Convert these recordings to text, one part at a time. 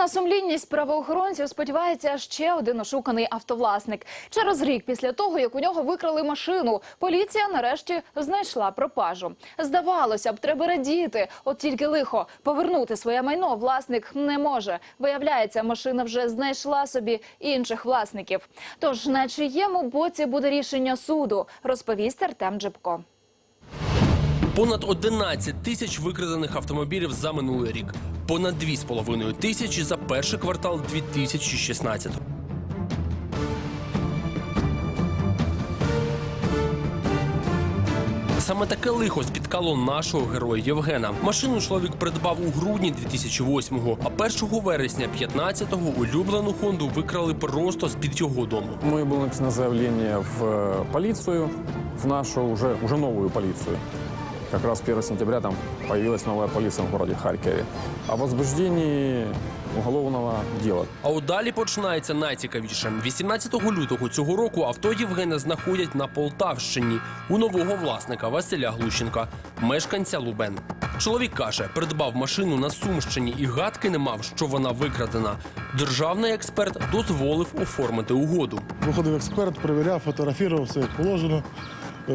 На сумлінність правоохоронців сподівається ще один ошуканий автовласник. Через рік після того, як у нього викрали машину, поліція нарешті знайшла пропажу. Здавалося б, треба радіти. От тільки лихо повернути своє майно власник не може. Виявляється, машина вже знайшла собі інших власників. Тож на чиєму боці буде рішення суду, розповість Артем Джебко. Понад 11 тисяч викрадених автомобілів за минулий рік. Понад 2,5 тисячі за перший квартал 2016. Саме таке лихо спіткало нашого героя Євгена. Машину чоловік придбав у грудні 2008-го, а 1 вересня 15-го улюблену Хонду викрали просто з-під його дому. Мы было написано заявление в э, полицию, в нашу уже, уже новую полицию. Как раз 1 сентября там появилась новая полиция в городе Харькове. О возбуждении уголовного дела. А от далі починається найцікавіше. 18 лютого цього року авто Євгена знаходять на Полтавщині у нового власника Василя Глущенка, мешканця Лубен. Чоловік каже, придбав машину на Сумщині і гадки не мав, що вона викрадена. Державний експерт дозволив оформити угоду. Виходив експерт, перевіряв, фотографував все як положено. Е,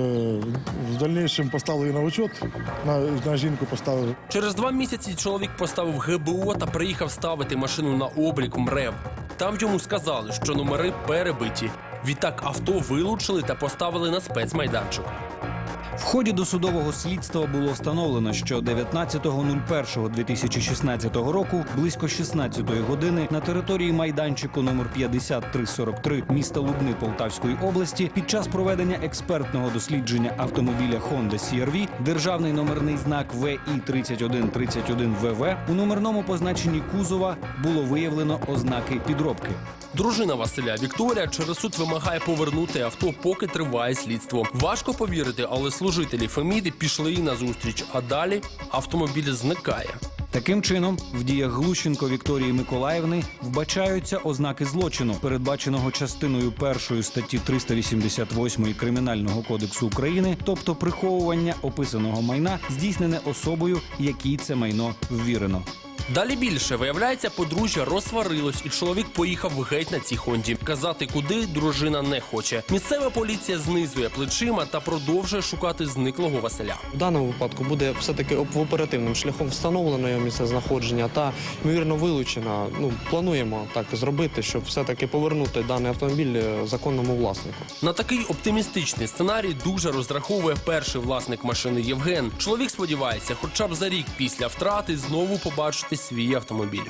В дальнейшем поставили на учет, на, на жінку поставили. Через два місяці чоловік поставив ГБО та приїхав ставити машину на облік МРЕВ. Там йому сказали, що номери перебиті. Відтак авто вилучили та поставили на спецмайданчик. В ході досудового слідства було встановлено, що 19.01.2016 року близько 16-ї години на території майданчику номер 5343 міста Лубни Полтавської області під час проведення експертного дослідження автомобіля Honda CR-V державний номерний знак ВІ 3131 ВВ у номерному позначенні кузова було виявлено ознаки підробки. Дружина Василя Вікторія через суд вимагає повернути авто, поки триває слідство. Важко повірити, але служителі Феміди пішли їй на зустріч, а далі автомобіль зникає. Таким чином, в діях Глущенко Вікторії Миколаївни вбачаються ознаки злочину, передбаченого частиною першої статті 388 Кримінального кодексу України, тобто приховування описаного майна, здійснене особою, якій це майно ввірено. Далі більше виявляється, подружжя розсварилось, і чоловік поїхав геть на цій хонді. Казати, куди дружина не хоче. Місцева поліція знизує плечима та продовжує шукати зниклого Василя. В даному випадку буде все-таки оп- оперативним шляхом встановлено його місце знаходження та ймовірно вилучено. Ну плануємо так зробити, щоб все-таки повернути даний автомобіль е, законному власнику. На такий оптимістичний сценарій дуже розраховує перший власник машини Євген. Чоловік сподівається, хоча б за рік після втрати знову побачити свій автомобіль.